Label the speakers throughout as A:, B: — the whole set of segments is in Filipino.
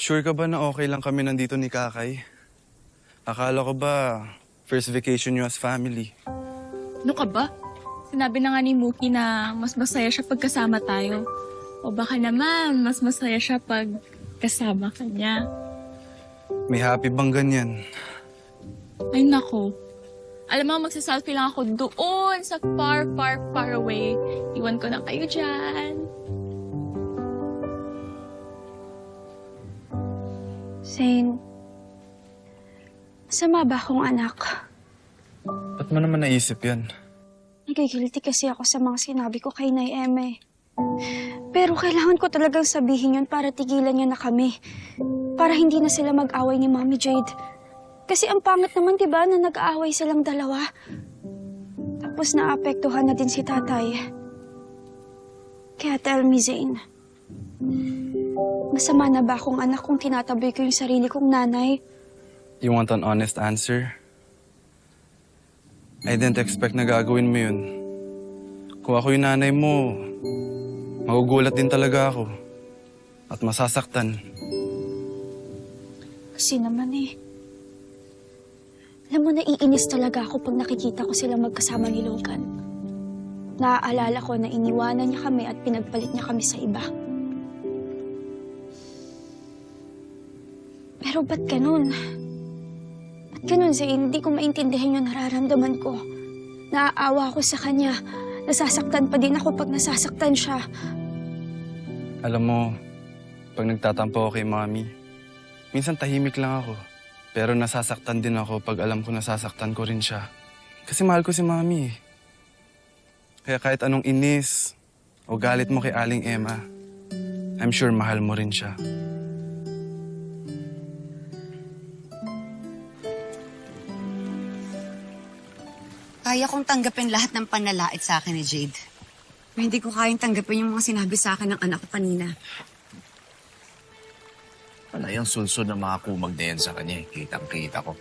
A: Sure ka ba na okay lang kami nandito ni Kakay? Akala ko ba first vacation niyo as family?
B: Ano ka ba? Sinabi na nga ni Mookie na mas masaya siya pag kasama tayo. O baka naman, mas masaya siya pag kasama ka niya.
A: May happy bang ganyan?
B: Ay nako. Alam mo, magsaselfie lang ako doon sa far, far, far away. Iwan ko na kayo dyan.
C: Zane, masama ba akong anak?
A: Ba't mo naman naisip yan?
C: Nagigilty kasi ako sa mga sinabi ko kay Nay Eme. Pero kailangan ko talagang sabihin yun para tigilan niya na kami. Para hindi na sila mag-away ni Mommy Jade. Kasi ang pangit naman, di ba, na nag-aaway silang dalawa. Tapos naapektuhan na din si tatay. Kaya tell me, Zane. Masama na ba akong anak kung tinataboy ko yung sarili kong nanay?
A: You want an honest answer? I didn't expect na gagawin mo yun. Kung ako yung nanay mo, magugulat din talaga ako. At masasaktan.
C: Kasi naman eh. Alam mo, naiinis talaga ako pag nakikita ko sila magkasama ni Logan. Naaalala ko na iniwanan niya kami at pinagpalit niya kami sa iba. Pero ba't ganun? Ba't ganun, Zane? Hindi ko maintindihan yung nararamdaman ko. Naaawa ako sa kanya. Nasasaktan pa din ako pag nasasaktan siya.
A: Alam mo, pag nagtatampo ako kay mami, minsan tahimik lang ako. Pero nasasaktan din ako pag alam ko nasasaktan ko rin siya. Kasi mahal ko si mami eh. Kaya kahit anong inis o galit mo kay Aling Emma, I'm sure mahal mo rin siya.
D: Kaya kong tanggapin lahat ng panlalait sa akin ni Jade. Pero hindi ko kayang tanggapin yung mga sinabi sa akin ng anak ko kanina.
E: Wala yung sulso na mga kumag na yan sa kanya. eh. Kitang-kita ko.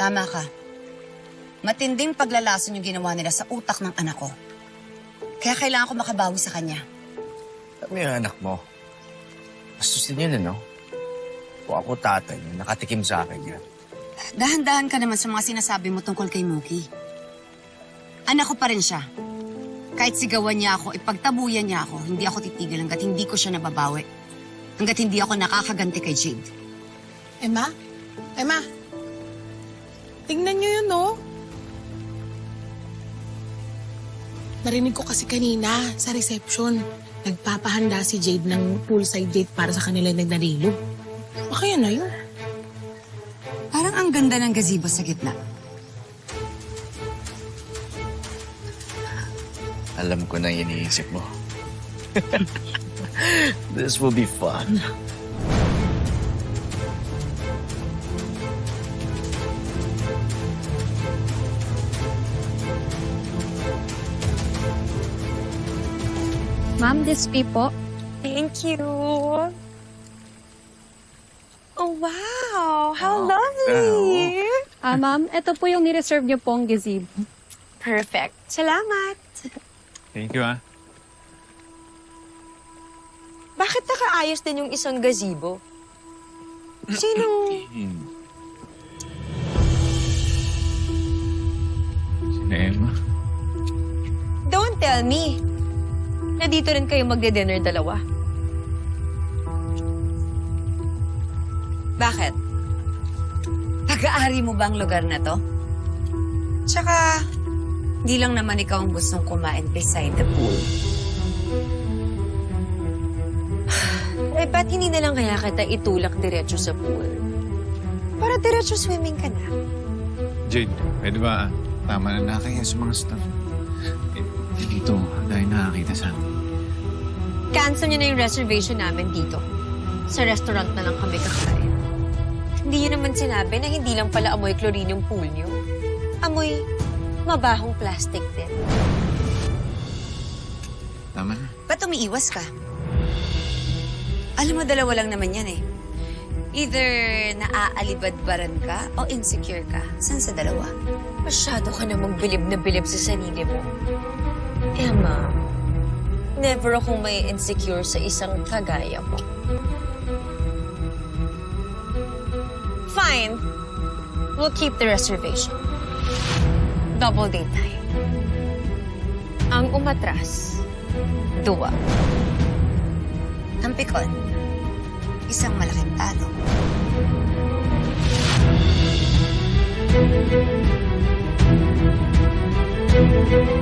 D: Tama ka. Matinding paglalason yung ginawa nila sa utak ng anak ko. Kaya kailangan ko makabawi sa kanya.
E: Mo yung anak mo. Bastusin yun, ano? Kung ako tatay, nakatikim sa akin yan.
D: Dahan-dahan ka naman sa mga sinasabi mo tungkol kay Mookie. Anak ko pa rin siya. Kahit sigawan niya ako, ipagtabuyan niya ako, hindi ako titigil hanggat hindi ko siya nababawi. Hanggat hindi ako nakakaganti kay Jade.
F: Emma? Emma? Tingnan niyo yun, no? Narinig ko kasi kanina sa reception, nagpapahanda si Jade ng poolside date para sa kanila nagnalilo. Baka yan na yun.
D: Ang ganda ng gazebo sa gitna.
E: Alam ko na yung iniisip mo. This will be fun.
G: Ma'am, this fee po.
H: Thank you. Oh, wow. How lovely.
G: Ah, ma'am, ito po yung nireserve niyo pong gazebo.
H: Perfect. Salamat.
A: Thank you ah.
H: Bakit nakaayos din yung isang gazebo? Sinong...
A: Sina Emma?
H: Don't tell me. Nandito rin kayo magde-dinner dalawa. Bakit?
D: Pag-aari mo ba ang lugar na to? Tsaka, di lang naman ikaw ang gustong kumain beside the pool.
H: Eh, ba't hindi na lang kaya kita itulak diretso sa pool? Para diretso swimming ka na.
I: Jade, pwede ba tama na nakakaya sa mga staff? Eh, dito, dahil nakakita sa amin.
H: Cancel niyo na yung reservation namin dito. Sa restaurant na lang kami kakain. Hindi niyo naman sinabi na hindi lang pala amoy chlorine yung pool niyo. Amoy mabahong plastic din.
I: Tama na.
D: Ba't umiiwas ka? Alam mo, dalawa lang naman yan eh. Either naaalibadbaran ka o insecure ka. San sa dalawa?
H: Masyado ka namang bilib na bilib sa sarili mo. Emma, never akong may insecure sa isang kagaya mo. Fine. We'll keep the reservation. Double date tayo. Ang umatras, duwa.
D: Ang pikon, isang malaking talo.
H: Thank